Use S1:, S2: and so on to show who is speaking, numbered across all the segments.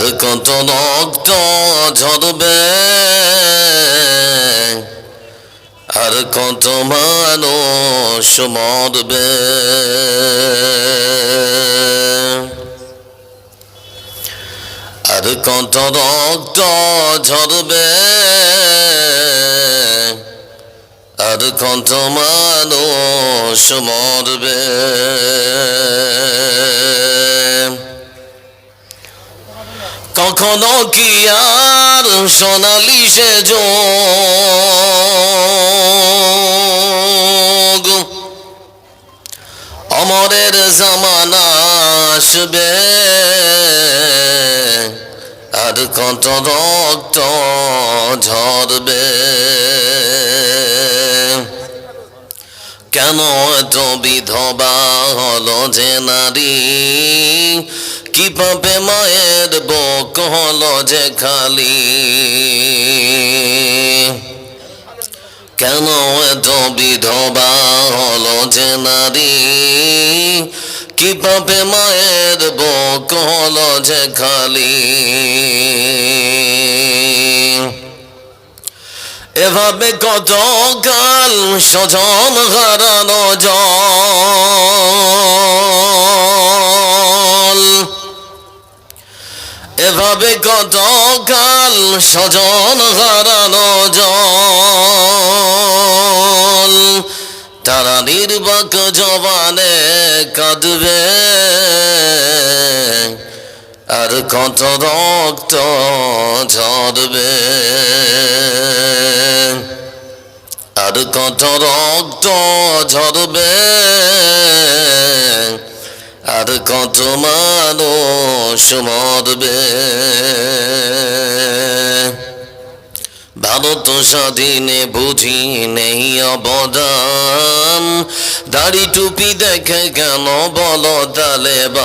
S1: আর কত রক্ত ঝরবে? আর কত মানুষ মরবে? আর কত রক্ত ঝরবে? আর কত মানুষ মরবে? আর সোনালি সে যোগ? অমরের জামানা আসবে। আর কত রক্ত ঝরবে? কেন এত বিধবা হলো যে নারী? কি পাবে মায়ের বক হলো যে খালি কেন এত বিধবা হলো যে নারী কি পাবে মায়ের বক হলো যে খালি এভাবে কত কাল সজন হারানো জল এভাবে কত কাল সজন হারানো জল? তারা নির্বাক জবানে কাঁদবে। আর কত রক্ত ঝরবে। আর কত রক্ত ঝরবে। আর কত মানুষ মরবে? ভারত স্বাধীনে বুঝি নেই অবদান। দাড়ি টুপি দেখে কেন বলো তালেবান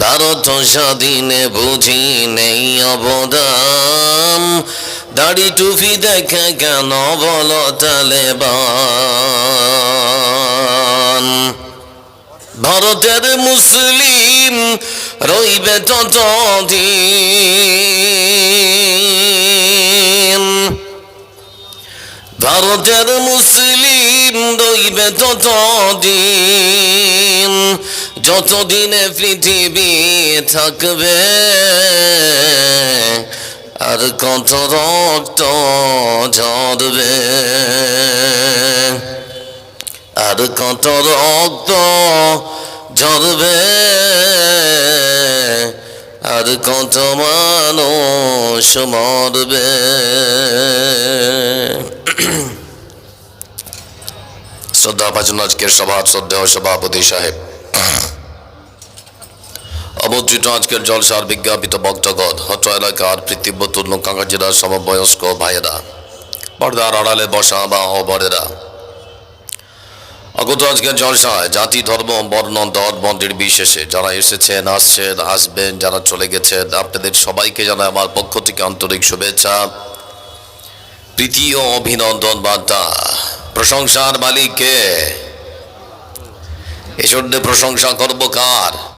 S1: ভারত স্বাধীনে বুঝি নেই অবদান। দাড়ি টুপি দেখে কেন বলো তালেবান ভারতের মুসলিম রইবে ততদিন ভারতের মুসলিম রইবে ততদিন। যতদিনে পৃথিবী থাকবে, আর কত রক্ত ঝরবে। আর কত রক্ত ঝরবে। আর কত মানুষ মরবে। শ্রদ্ধা ভাজন আজকের সভার শ্রদ্ধেয় সভাপতি সাহেব। আমন্ত্রিত আজকের জলসার বিজ্ঞাপিত বক্তগণ হত এলাকার পৃথিবীতুল্য কাঙ্গাজিরা সমবয়স্ক ভাইয়েরা, পর্দার আড়ালে বসা বা অবরেরা আগত আজকের জলসায় জাতি, ধর্ম, বর্ণ, দর মন্দির বিশেষে যারা এসেছেন, আসছেন, আসবেন, যারা চলে গেছেন, আপনাদের সবাইকে জানাই আমার পক্ষ থেকে আন্তরিক শুভেচ্ছা। প্রীতি ও অভিনন্দন বার্তা। প্রশংসার মালিককে। এজন্য জন্য প্রশংসা করব কার?